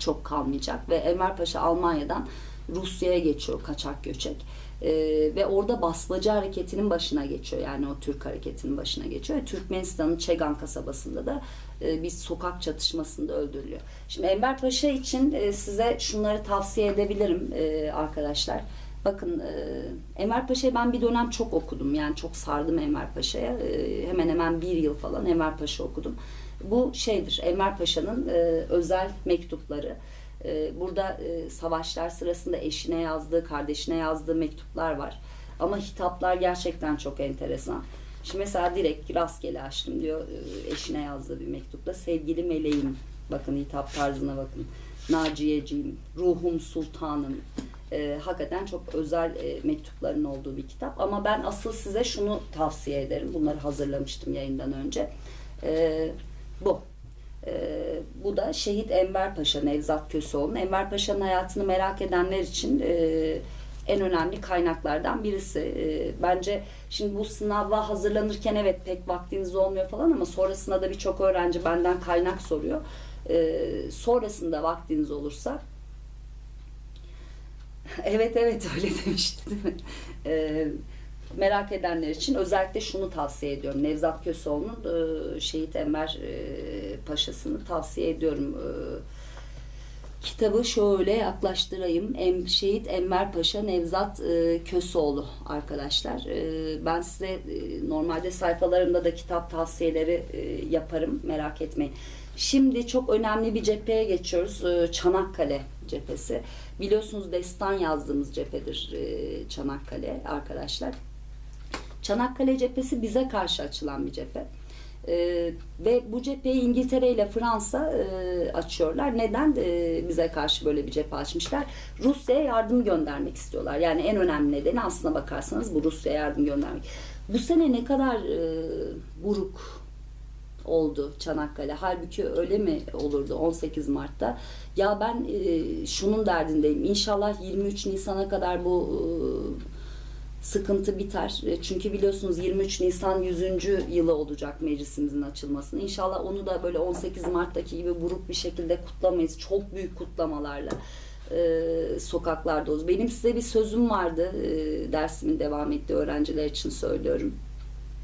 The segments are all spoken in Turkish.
çok kalmayacak ve Enver Paşa Almanya'dan Rusya'ya geçiyor kaçak göçek. Ee, ve orada basmacı hareketinin başına geçiyor. Yani o Türk hareketinin başına geçiyor. Ve Türkmenistan'ın Çegan kasabasında da e, bir sokak çatışmasında öldürülüyor. Şimdi Enver Paşa için e, size şunları tavsiye edebilirim e, arkadaşlar. Bakın e, Enver Paşa'yı ben bir dönem çok okudum. Yani çok sardım Enver Paşa'ya. E, hemen hemen bir yıl falan Enver Paşa okudum. Bu şeydir Enver Paşa'nın e, özel mektupları. E, burada e, savaşlar sırasında eşine yazdığı, kardeşine yazdığı mektuplar var. Ama hitaplar gerçekten çok enteresan. Şimdi mesela direkt rastgele açtım diyor e, eşine yazdığı bir mektupta. Sevgili meleğim, bakın hitap tarzına bakın. Naciyeciğim, ruhum sultanım. E, hakikaten çok özel e, mektupların olduğu bir kitap. Ama ben asıl size şunu tavsiye ederim. Bunları hazırlamıştım yayından önce. E, bu. Ee, bu da Şehit Enver Paşa Nevzat Köseoğlu'nun. Enver Paşa'nın hayatını merak edenler için e, en önemli kaynaklardan birisi. E, bence şimdi bu sınava hazırlanırken evet pek vaktiniz olmuyor falan ama sonrasında da birçok öğrenci benden kaynak soruyor. E, sonrasında vaktiniz olursa evet evet öyle demişti değil mi? E, merak edenler için özellikle şunu tavsiye ediyorum. Nevzat Köseoğlu'nun e, Şehit Enver e, Paşa'sını tavsiye ediyorum. E, kitabı şöyle yaklaştırayım. Em, Şehit Enver Paşa Nevzat e, Köseoğlu arkadaşlar. E, ben size e, normalde sayfalarımda da kitap tavsiyeleri e, yaparım. Merak etmeyin. Şimdi çok önemli bir cepheye geçiyoruz. E, Çanakkale cephesi. Biliyorsunuz destan yazdığımız cephedir e, Çanakkale arkadaşlar. Çanakkale cephesi bize karşı açılan bir cephe. Ee, ve bu cepheyi İngiltere ile Fransa e, açıyorlar. Neden e, bize karşı böyle bir cephe açmışlar? Rusya'ya yardım göndermek istiyorlar. Yani en önemli nedeni aslına bakarsanız bu Rusya'ya yardım göndermek. Bu sene ne kadar e, buruk oldu Çanakkale. Halbuki öyle mi olurdu 18 Mart'ta? Ya ben e, şunun derdindeyim. İnşallah 23 Nisan'a kadar bu e, sıkıntı biter. E, Çünkü biliyorsunuz 23 Nisan 100. yılı olacak meclisimizin açılmasını. İnşallah onu da böyle 18 Mart'taki gibi buruk bir şekilde kutlamayız. Çok büyük kutlamalarla e, sokaklarda oluruz. Benim size bir sözüm vardı. E, dersimin devam ettiği öğrenciler için söylüyorum.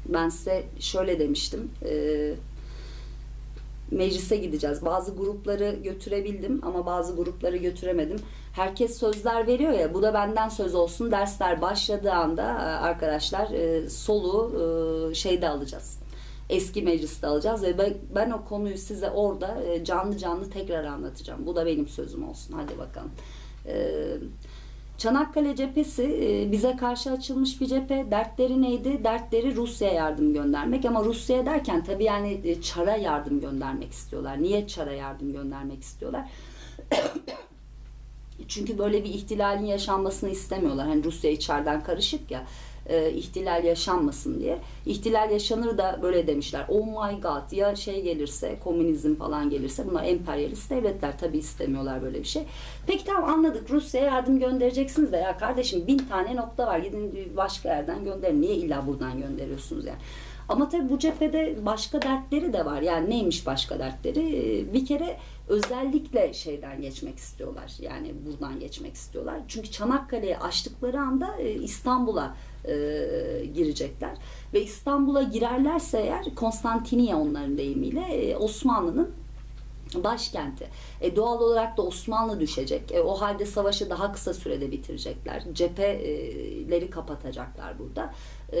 Ben size şöyle demiştim. E, meclise gideceğiz. Bazı grupları götürebildim ama bazı grupları götüremedim. Herkes sözler veriyor ya bu da benden söz olsun. Dersler başladığı anda e, arkadaşlar e, soluğu e, şeyde alacağız. Eski mecliste alacağız ve ben, ben o konuyu size orada e, canlı canlı tekrar anlatacağım. Bu da benim sözüm olsun. Hadi bakalım. Eee Çanakkale cephesi e, bize karşı açılmış bir cephe. Dertleri neydi? Dertleri Rusya'ya yardım göndermek ama Rusya derken tabii yani e, Çar'a yardım göndermek istiyorlar. Niye Çar'a yardım göndermek istiyorlar? Çünkü böyle bir ihtilalin yaşanmasını istemiyorlar. Hani Rusya içeriden karışık ya e, ihtilal yaşanmasın diye. İhtilal yaşanır da böyle demişler. Oh my god ya şey gelirse komünizm falan gelirse bunlar emperyalist devletler tabi istemiyorlar böyle bir şey. Peki tamam anladık Rusya'ya yardım göndereceksiniz de ya kardeşim bin tane nokta var gidin başka yerden gönderin. Niye illa buradan gönderiyorsunuz yani? Ama tabii bu cephede başka dertleri de var. Yani neymiş başka dertleri? Ee, Bir kere özellikle şeyden geçmek istiyorlar. Yani buradan geçmek istiyorlar. Çünkü Çanakkale'yi açtıkları anda e, İstanbul'a e, girecekler. Ve İstanbul'a girerlerse eğer Konstantiniye onların deyimiyle e, Osmanlı'nın başkenti. E, doğal olarak da Osmanlı düşecek. E, o halde savaşı daha kısa sürede bitirecekler. Cepheleri kapatacaklar burada. E,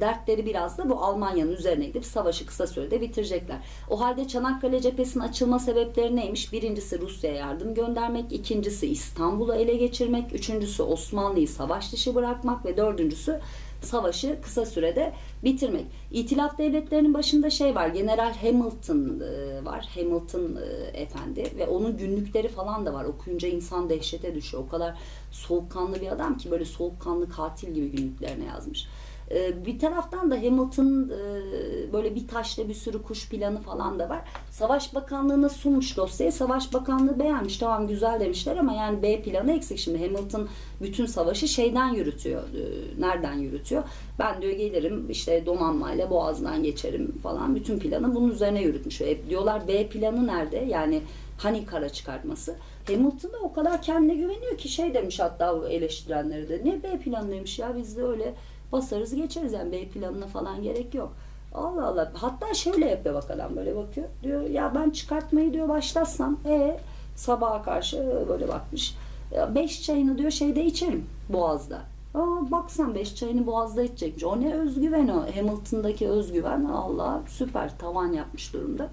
dertleri biraz da bu Almanya'nın üzerine gidip savaşı kısa sürede bitirecekler. O halde Çanakkale cephesinin açılma sebepleri neymiş? Birincisi Rusya'ya yardım göndermek, ikincisi İstanbul'u ele geçirmek, üçüncüsü Osmanlı'yı savaş dışı bırakmak ve dördüncüsü savaşı kısa sürede bitirmek. İtilaf devletlerinin başında şey var. General Hamilton e, var. Hamilton e, efendi ve onun günlükleri falan da var. Okuyunca insan dehşete düşüyor. O kadar soğukkanlı bir adam ki böyle soğukkanlı katil gibi günlüklerine yazmış. E, Bir taraftan da Hamilton böyle bir taşla bir sürü kuş planı falan da var. Savaş Bakanlığı'na sunmuş dosyayı. Savaş Bakanlığı beğenmiş. Tamam güzel demişler ama yani B planı eksik. Şimdi Hamilton bütün savaşı şeyden yürütüyor. e, Nereden yürütüyor? Ben diyor gelirim işte donanmayla boğazdan geçerim falan. Bütün planı bunun üzerine yürütmüş. E, diyorlar B planı nerede? Yani Hani kara çıkartması. Hamilton da o kadar kendine güveniyor ki şey demiş hatta eleştirenleri de. Ne B planıymış ya biz de öyle basarız geçeriz yani B planına falan gerek yok. Allah Allah. Hatta şöyle yapıyor bak adam böyle bakıyor. Diyor ya ben çıkartmayı diyor başlatsam e sabaha karşı böyle bakmış. Beş çayını diyor şeyde içerim Boğaz'da. Aa, bak sen beş çayını Boğaz'da içecekmiş. O ne özgüven o. Hamilton'daki özgüven Allah süper tavan yapmış durumda.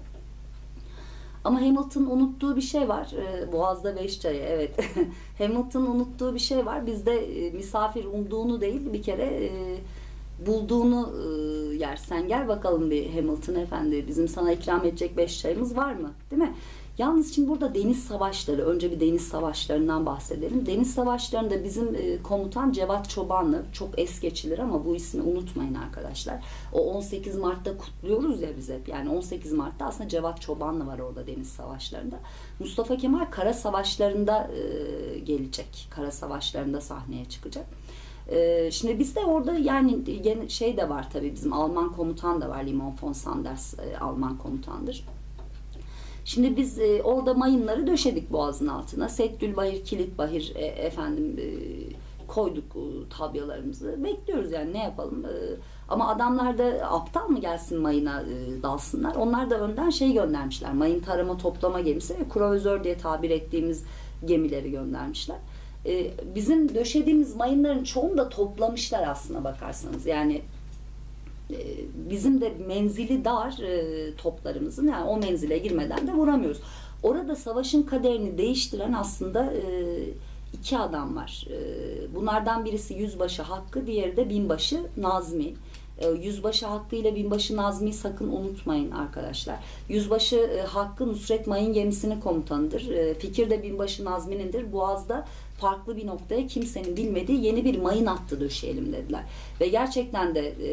Ama Hamilton unuttuğu bir şey var. Ee, Boğaz'da beş çayı evet. Hamilton unuttuğu bir şey var. Bizde e, misafir umduğunu değil bir kere e, bulduğunu e, yersen gel bakalım bir Hamilton efendi bizim sana ikram edecek beş çayımız var mı? Değil mi? Yalnız şimdi burada deniz savaşları, önce bir deniz savaşlarından bahsedelim. Deniz savaşlarında bizim e, komutan Cevat Çobanlı, çok es geçilir ama bu ismi unutmayın arkadaşlar. O 18 Mart'ta kutluyoruz ya biz hep. Yani 18 Mart'ta aslında Cevat Çobanlı var orada deniz savaşlarında. Mustafa Kemal kara savaşlarında e, gelecek. Kara savaşlarında sahneye çıkacak. Ee, Şimdi bizde orada yani şey de var tabii bizim Alman komutan da var Limon von Sanders e, Alman komutandır. Şimdi biz e, orada mayınları döşedik boğazın altına. Seddülbahir, Kilitbahir e, efendim e, koyduk e, tabyalarımızı. Bekliyoruz yani ne yapalım. E, ama adamlar da aptal mı gelsin mayına e, dalsınlar. Onlar da önden şey göndermişler. Mayın tarama toplama gemisi ve diye tabir ettiğimiz gemileri göndermişler. E, bizim döşediğimiz mayınların çoğunu da toplamışlar aslına bakarsanız. Yani bizim de menzili dar e, toplarımızın yani o menzile girmeden de vuramıyoruz. Orada savaşın kaderini değiştiren aslında e, iki adam var. E, bunlardan birisi Yüzbaşı Hakkı, diğeri de Binbaşı Nazmi. Yüzbaşı Hakkı ile Binbaşı Nazmi'yi sakın unutmayın arkadaşlar. Yüzbaşı Hakkı Nusret Mayın gemisinin komutanıdır. Fikir de Binbaşı Nazmi'nindir. Boğaz'da farklı bir noktaya kimsenin bilmediği yeni bir mayın hattı döşeyelim dediler. Ve gerçekten de e,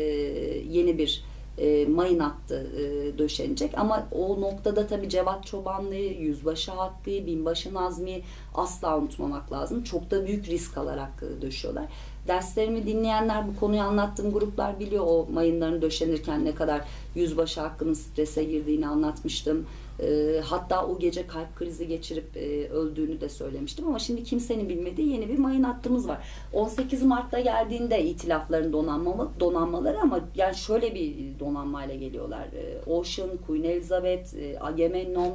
yeni bir e, mayın hattı e, döşenecek. Ama o noktada tabii Cevat Çobanlı'yı, Yüzbaşı Hakkı'yı, Binbaşı Nazmi'yi asla unutmamak lazım. Çok da büyük risk alarak e, döşüyorlar. Derslerimi dinleyenler, bu konuyu anlattığım gruplar biliyor o mayınların döşenirken ne kadar Yüzbaşı Hakkı'nın strese girdiğini anlatmıştım. E, hatta o gece kalp krizi geçirip e, öldüğünü de söylemiştim ama şimdi kimsenin bilmediği yeni bir mayın hattımız var. 18 Mart'ta geldiğinde itilafların donanma, donanmaları ama yani şöyle bir donanmayla geliyorlar. E, Ocean, Queen Elizabeth, e, Agamemnon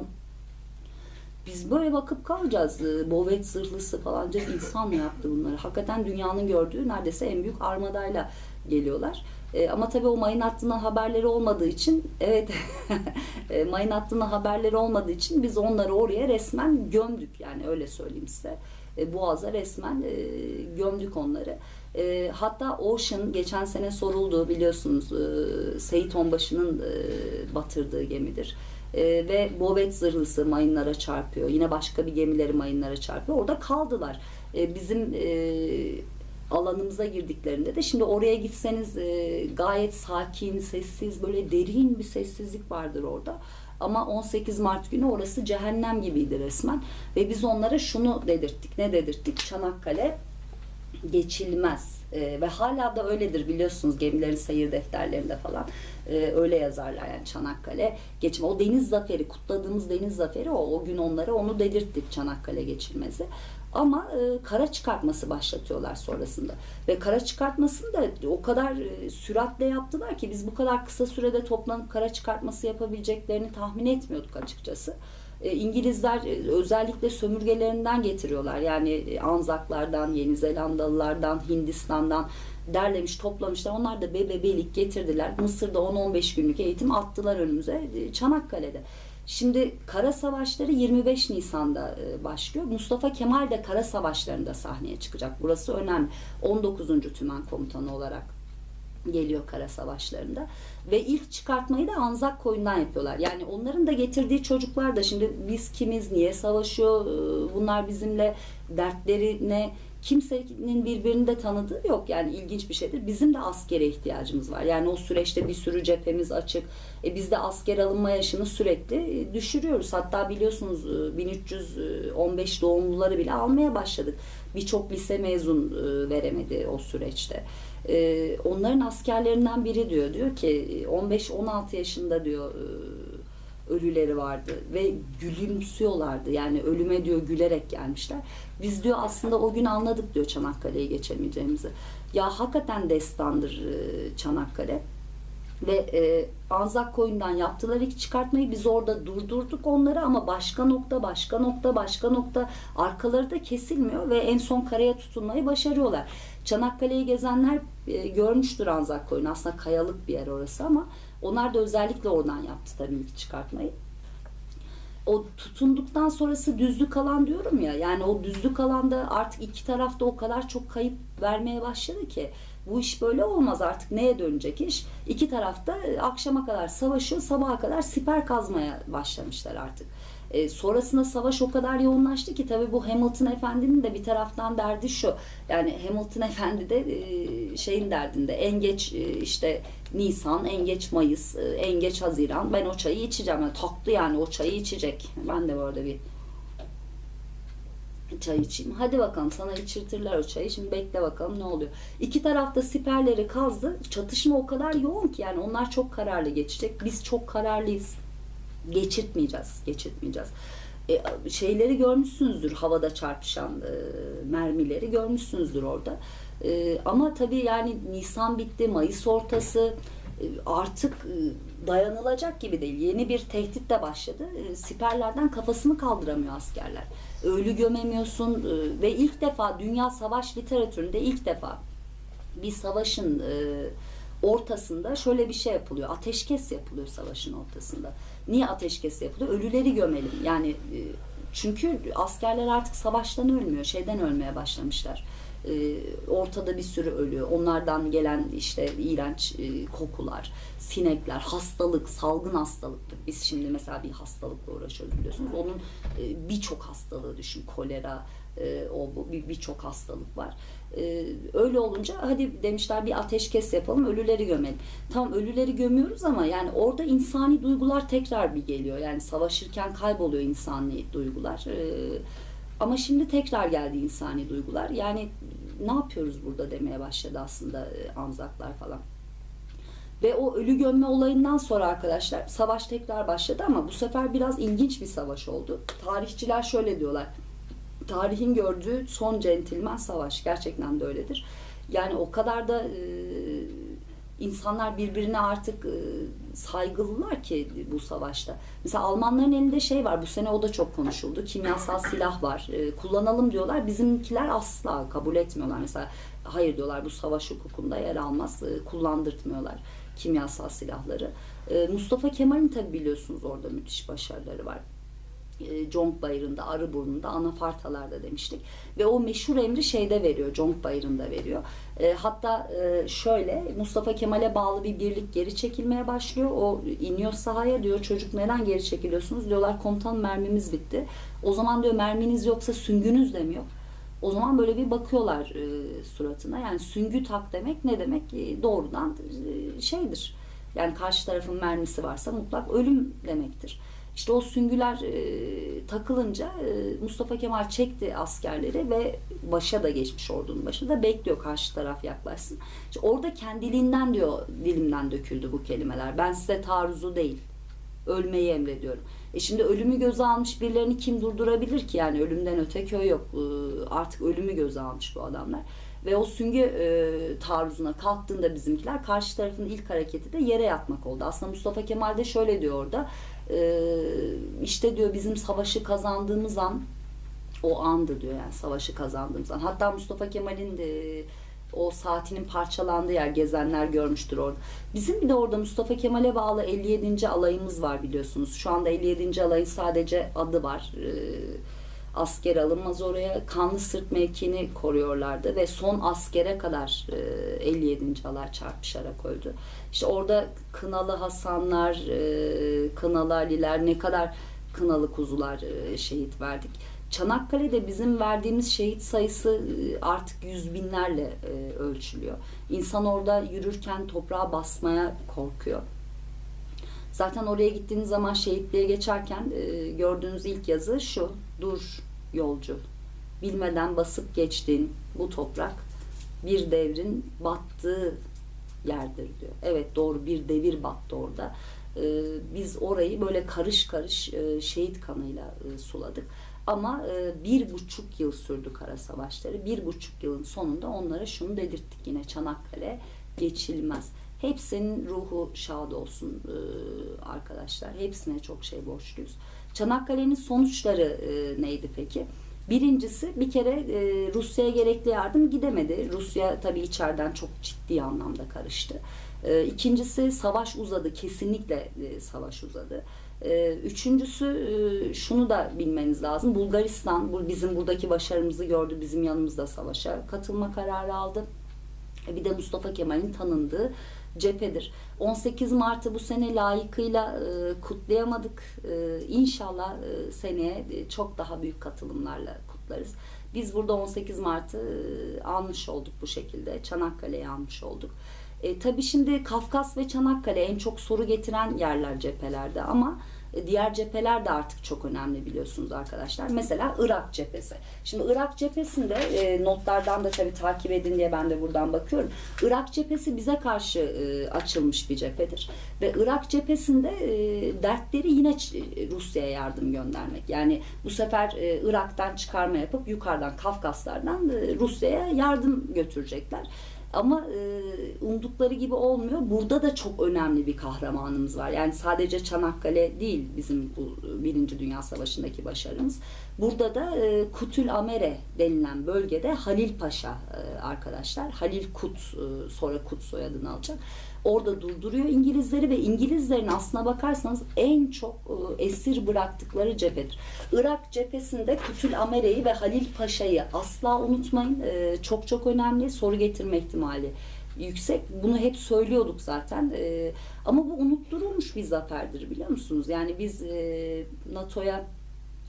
biz böyle bakıp kalacağız. E, Bovet zırhlısı falan diyeceğiz. İnsan mı yaptı bunları? Hakikaten dünyanın gördüğü neredeyse en büyük armadayla geliyorlar. E, ama tabii o mayın hattından haberleri olmadığı için evet e, mayın hattından haberleri olmadığı için biz onları oraya resmen gömdük yani öyle söyleyeyim size. E, Boğaz'a resmen e, gömdük onları. E, hatta Ocean geçen sene soruldu biliyorsunuz e, Seyit Onbaşı'nın e, batırdığı gemidir. E, ve Bovet zırhlısı mayınlara çarpıyor. Yine başka bir gemileri mayınlara çarpıyor. Orada kaldılar. E, bizim e, alanımıza girdiklerinde de şimdi oraya gitseniz e, gayet sakin, sessiz, böyle derin bir sessizlik vardır orada. Ama 18 Mart günü orası cehennem gibiydi resmen. Ve biz onlara şunu dedirttik. Ne dedirttik? Çanakkale geçilmez. E, ve hala da öyledir biliyorsunuz gemilerin seyir defterlerinde falan e, öyle yazarlar yani Çanakkale geçme. O deniz zaferi kutladığımız deniz zaferi o. O gün onlara onu dedirttik Çanakkale geçilmezi. Ama e, kara çıkartması başlatıyorlar sonrasında. Ve kara çıkartmasını da o kadar e, süratle yaptılar ki biz bu kadar kısa sürede toplanıp kara çıkartması yapabileceklerini tahmin etmiyorduk açıkçası. E, İngilizler e, özellikle sömürgelerinden getiriyorlar. Yani e, Anzaklardan, Yeni Zelandalılardan, Hindistan'dan derlemiş, toplamışlar. Onlar da bebebelik getirdiler. Mısır'da 10-15 günlük eğitim attılar önümüze e, Çanakkale'de. Şimdi kara savaşları 25 Nisan'da e, başlıyor. Mustafa Kemal de kara savaşlarında sahneye çıkacak. Burası önemli. 19. Tümen Komutanı olarak geliyor kara savaşlarında. Ve ilk çıkartmayı da Anzak koyundan yapıyorlar. Yani onların da getirdiği çocuklar da şimdi biz kimiz, niye savaşıyor, e, bunlar bizimle dertleri ne, kimsenin birbirini de tanıdığı yok. Yani ilginç bir şeydir. Bizim de askere ihtiyacımız var. Yani o süreçte bir sürü cephemiz açık. E biz de asker alınma yaşını sürekli e, düşürüyoruz. Hatta biliyorsunuz e, 1315 doğumluları bile almaya başladık. Birçok lise mezun e, veremedi o süreçte. E, onların askerlerinden biri diyor. Diyor ki 15-16 yaşında diyor e, ölüleri vardı ve gülümsüyorlardı. Yani ölüme diyor gülerek gelmişler. Biz diyor aslında o gün anladık diyor Çanakkale'ye geçemeyeceğimizi. Ya hakikaten destandır e, Çanakkale. Ve e, Anzak koyundan yaptılar ilk çıkartmayı biz orada durdurduk onları ama başka nokta başka nokta başka nokta arkaları da kesilmiyor ve en son karaya tutunmayı başarıyorlar. Çanakkale'yi gezenler e, görmüştür Anzak koyunu aslında kayalık bir yer orası ama onlar da özellikle oradan yaptı tabii ilk çıkartmayı. O tutunduktan sonrası düzlük alan diyorum ya yani o düzlük alanda artık iki tarafta o kadar çok kayıp vermeye başladı ki bu iş böyle olmaz artık neye dönecek iş iki tarafta e, akşama kadar savaşıyor sabaha kadar siper kazmaya başlamışlar artık e, sonrasında savaş o kadar yoğunlaştı ki tabii bu Hamilton Efendi'nin de bir taraftan derdi şu. Yani Hamilton Efendi de e, şeyin derdinde en geç e, işte Nisan, en geç Mayıs, e, en geç Haziran ben o çayı içeceğim. Yani tatlı yani o çayı içecek. Ben de bu arada bir çay içeyim. Hadi bakalım sana içirtirler o çayı. Şimdi bekle bakalım ne oluyor. İki tarafta siperleri kazdı. Çatışma o kadar yoğun ki yani onlar çok kararlı geçecek. Biz çok kararlıyız geçirtmeyeceğiz, geçirtmeyeceğiz. E, şeyleri görmüşsünüzdür havada çarpışan e, mermileri görmüşsünüzdür orada. E, ama tabii yani Nisan bitti, Mayıs ortası e, artık e, dayanılacak gibi değil. Yeni bir tehdit de başladı. E, siperlerden kafasını kaldıramıyor askerler. Ölü gömemiyorsun e, ve ilk defa dünya savaş literatüründe ilk defa bir savaşın ortasında şöyle bir şey yapılıyor. Ateşkes yapılıyor savaşın ortasında. Niye ateşkes yapılıyor? Ölüleri gömelim. Yani çünkü askerler artık savaştan ölmüyor. Şeyden ölmeye başlamışlar. E, ortada bir sürü ölü. Onlardan gelen işte iğrenç e, kokular, sinekler, hastalık, salgın hastalıktır. Biz şimdi mesela bir hastalıkla uğraşıyoruz biliyorsunuz. Onun birçok hastalığı düşün. Kolera, o birçok hastalık var. Öyle olunca hadi demişler bir ateşkes yapalım ölüleri gömelim. Tamam ölüleri gömüyoruz ama yani orada insani duygular tekrar bir geliyor. Yani savaşırken kayboluyor insani duygular. Ee, ama şimdi tekrar geldi insani duygular. Yani ne yapıyoruz burada demeye başladı aslında e, Anzaklar falan. Ve o ölü gömme olayından sonra arkadaşlar savaş tekrar başladı ama bu sefer biraz ilginç bir savaş oldu. Tarihçiler şöyle diyorlar tarihin gördüğü son centilmen savaş. Gerçekten de öyledir. Yani o kadar da e, insanlar birbirine artık e, saygılılar ki bu savaşta. Mesela Almanların elinde şey var. Bu sene o da çok konuşuldu. Kimyasal silah var. E, kullanalım diyorlar. Bizimkiler asla kabul etmiyorlar. Mesela hayır diyorlar bu savaş hukukunda yer almaz. E, kullandırtmıyorlar kimyasal silahları. Mustafa Kemal'in tabi biliyorsunuz orada müthiş başarıları var. E, Conk Bayırı'nda, Arıburnu'nda, Anafartalar'da demiştik. Ve o meşhur emri şeyde veriyor, Conk Bayırı'nda veriyor. E, hatta e, şöyle, Mustafa Kemal'e bağlı bir birlik geri çekilmeye başlıyor. O iniyor sahaya diyor, çocuk neden geri çekiliyorsunuz? Diyorlar komutan mermimiz bitti. O zaman diyor merminiz yoksa süngünüz de mi yok? O zaman böyle bir bakıyorlar e, suratına. Yani süngü tak demek ne demek? E, doğrudan e, şeydir. Yani karşı tarafın mermisi varsa mutlak ölüm demektir. İşte o süngüler e, takılınca e, Mustafa Kemal çekti askerleri ve başa da geçmiş ordunun başında da bekliyor karşı taraf yaklaşsın. İşte orada kendiliğinden diyor dilimden döküldü bu kelimeler. Ben size taarruzu değil ölmeyi emrediyorum. E şimdi ölümü göze almış birilerini kim durdurabilir ki yani ölümden öte köy yok. E, artık ölümü göze almış bu adamlar. Ve o süngü e, taarruzuna kalktığında bizimkiler karşı tarafın ilk hareketi de yere yatmak oldu. Aslında Mustafa Kemal de şöyle diyor orada. E, işte diyor bizim savaşı kazandığımız an o andı diyor yani savaşı kazandığımız an. Hatta Mustafa Kemal'in de o saatinin parçalandığı yer gezenler görmüştür orada. Bizim bir de orada Mustafa Kemal'e bağlı 57. alayımız var biliyorsunuz. Şu anda 57. alayın sadece adı var. Ee, asker alınmaz oraya. Kanlı Sırt mevkini koruyorlardı ve son askere kadar e, 57. alay çarpışarak öldü. İşte orada Kınalı Hasanlar, e, Kınalı Aliler ne kadar Kınalı kuzular e, şehit verdik. Çanakkale'de bizim verdiğimiz şehit sayısı e, artık yüz binlerle ölçülüyor. İnsan orada yürürken toprağa basmaya korkuyor. Zaten oraya gittiğiniz zaman şehitliğe geçerken gördüğünüz ilk yazı şu. Dur yolcu. Bilmeden basıp geçtiğin bu toprak bir devrin battığı yerdir diyor. Evet doğru bir devir battı orada. E, biz orayı böyle karış karış e, şehit kanıyla e, suladık. Ama e, bir buçuk yıl sürdü kara savaşları. Bir buçuk yılın sonunda onlara şunu dedirttik yine Çanakkale geçilmez. Hepsinin ruhu şad olsun e, arkadaşlar. Hepsine çok şey borçluyuz. Çanakkale'nin sonuçları e, neydi peki? Birincisi bir kere e, Rusya'ya gerekli yardım gidemedi. Rusya tabii içeriden çok ciddi anlamda karıştı. E, ikincisi savaş uzadı. Kesinlikle e, savaş uzadı. E, üçüncüsü e, şunu da bilmeniz lazım. Bulgaristan bu bizim buradaki başarımızı gördü. Bizim yanımızda savaşa katılma kararı aldı. E, Bir de Mustafa Kemal'in tanındığı cephedir. 18 Mart'ı bu sene layıkıyla e, kutlayamadık. E, inşallah e, seneye e, çok daha büyük katılımlarla kutlarız. Biz burada 18 Mart'ı e, almış olduk bu şekilde. Çanakkale'yi almış olduk. E, tabii şimdi Kafkas ve Çanakkale en çok soru getiren yerler cephelerde ama diğer cepheler de artık çok önemli biliyorsunuz arkadaşlar. Mesela Irak cephesi. Şimdi Irak cephesinde e, notlardan da tabii takip edin diye ben de buradan bakıyorum. Irak cephesi bize karşı e, açılmış bir cephedir. Ve Irak cephesinde e, dertleri yine e, Rusya'ya yardım göndermek. Yani bu sefer e, Irak'tan çıkarma yapıp yukarıdan Kafkaslardan e, Rusya'ya yardım götürecekler. Ama e, umdukları gibi olmuyor. Burada da çok önemli bir kahramanımız var. Yani sadece Çanakkale değil bizim bu Birinci Dünya Savaşı'ndaki başarımız. Burada da e, Kutül Amere denilen bölgede Halil Paşa e, arkadaşlar. Halil Kut e, sonra Kut soyadını alacak. Orada durduruyor İngilizleri ve İngilizlerin aslına bakarsanız en çok e, esir bıraktıkları cephedir. Irak cephesinde Kutül Amere'yi ve Halil Paşa'yı asla unutmayın. E, çok çok önemli. Soru getirme ihtimali yüksek. Bunu hep söylüyorduk zaten. E, ama bu unutturulmuş bir zaferdir biliyor musunuz? Yani biz NATO'ya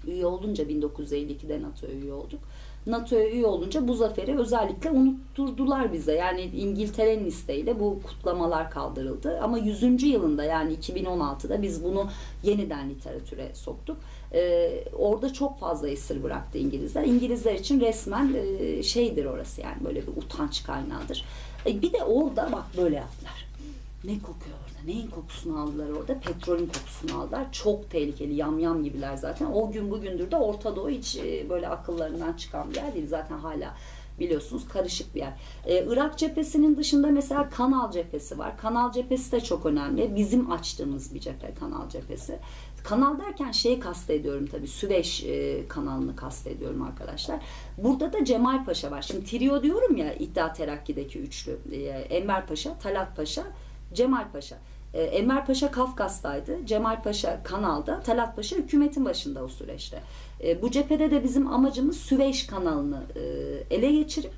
üye olunca 1952'de NATO'ya üye olduk. NATO'ya üye olunca bu zaferi özellikle unutturdular bize. Yani İngiltere'nin isteğiyle bu kutlamalar kaldırıldı. Ama 100. yılında yani 2016'da biz bunu yeniden literatüre soktuk. Ee, orada çok fazla esir bıraktı İngilizler. İngilizler için resmen e, şeydir orası yani böyle bir utanç kaynağıdır. E, bir de orada bak böyle yaptılar. Ne kokuyor orada? Neyin kokusunu aldılar orada? Petrolün kokusunu aldılar. Çok tehlikeli, yamyam gibiler zaten. O gün bugündür de Orta Doğu hiç e, böyle akıllarından çıkan bir yer değil. Zaten hala biliyorsunuz karışık bir yer. Ee, Irak cephesinin dışında mesela Kanal cephesi var. Kanal cephesi de çok önemli. Bizim açtığımız bir cephe Kanal cephesi. Kanal derken şeyi kastediyorum tabii. Süveyş e, kanalını kastediyorum arkadaşlar. Burada da Cemal Paşa var. Şimdi trio diyorum ya İddia Terakki'deki üçlü. E, Enver Paşa, Talat Paşa, Cemal Paşa. E, Enver Paşa Kafkas'taydı. Cemal Paşa Kanal'da. Talat Paşa hükümetin başında o süreçte. E, bu cephede de bizim amacımız Süveyş kanalını e, ele geçirip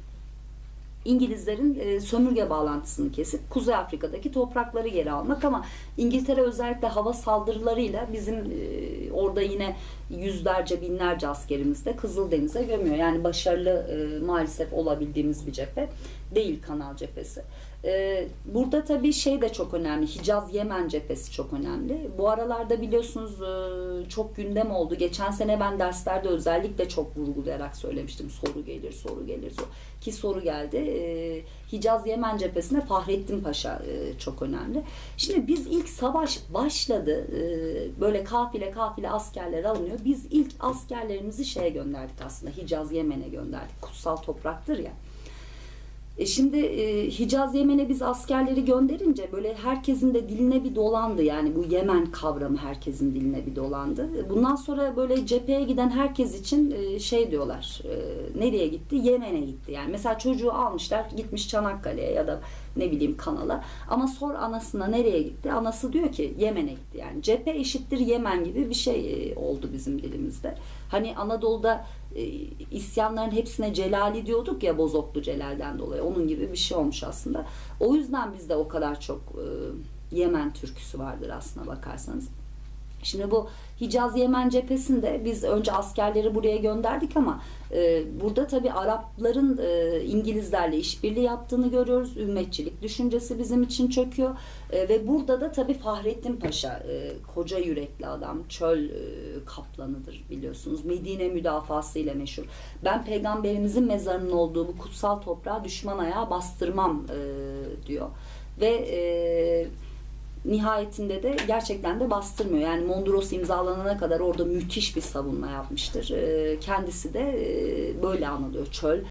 İngilizlerin e, sömürge bağlantısını kesip Kuzey Afrika'daki toprakları geri almak ama İngiltere özellikle hava saldırılarıyla bizim e, orada yine yüzlerce binlerce askerimiz de Kızıldeniz'e gömüyor. Yani başarılı e, maalesef olabildiğimiz bir cephe değil kanal cephesi. E, burada tabii şey de çok önemli. Hicaz Yemen cephesi çok önemli. Bu aralarda biliyorsunuz e, çok gündem oldu. Geçen sene ben derslerde özellikle çok vurgulayarak söylemiştim. Soru gelir, soru gelir. Soru. Ki soru geldi. E, Hicaz Yemen cephesinde Fahrettin Paşa e, çok önemli. Şimdi biz ilk savaş başladı. E, böyle kafile kafile askerler alınıyor. Biz ilk askerlerimizi şeye gönderdik aslında. Hicaz Yemen'e gönderdik. Kutsal topraktır ya. E şimdi e, Hicaz Yemen'e biz askerleri gönderince böyle herkesin de diline bir dolandı. Yani bu Yemen kavramı herkesin diline bir dolandı. E, Bundan sonra böyle cepheye giden herkes için e, şey diyorlar. e, nereye gitti? Yemen'e gitti. Yani mesela çocuğu almışlar gitmiş Çanakkale'ye ya da ne bileyim kanala. Ama sor anasına nereye gitti? Anası diyor ki Yemen'e gitti. Yani cephe eşittir Yemen gibi bir şey e, oldu bizim dilimizde. Hani Anadolu'da e, isyanların hepsine Celali diyorduk ya Bozoklu Celal'den dolayı. Onun gibi bir şey olmuş aslında. O yüzden bizde o kadar çok e, Yemen türküsü vardır aslına bakarsanız. Şimdi bu Hicaz Yemen cephesinde biz önce askerleri buraya gönderdik ama e, burada tabii Arapların e, İngilizlerle işbirliği yaptığını görüyoruz. Ümmetçilik düşüncesi bizim için çöküyor. E, ve burada da tabii Fahrettin Paşa e, koca yürekli adam, çöl e, kaplanıdır biliyorsunuz. Medine müdafası ile meşhur. Ben peygamberimizin mezarının olduğu bu kutsal toprağa düşman ayağı bastırmam e, diyor. Ve e, nihayetinde de gerçekten de bastırmıyor. Yani Mondros imzalanana kadar orada müthiş bir savunma yapmıştır. E, kendisi de e, böyle anılıyor. Çöl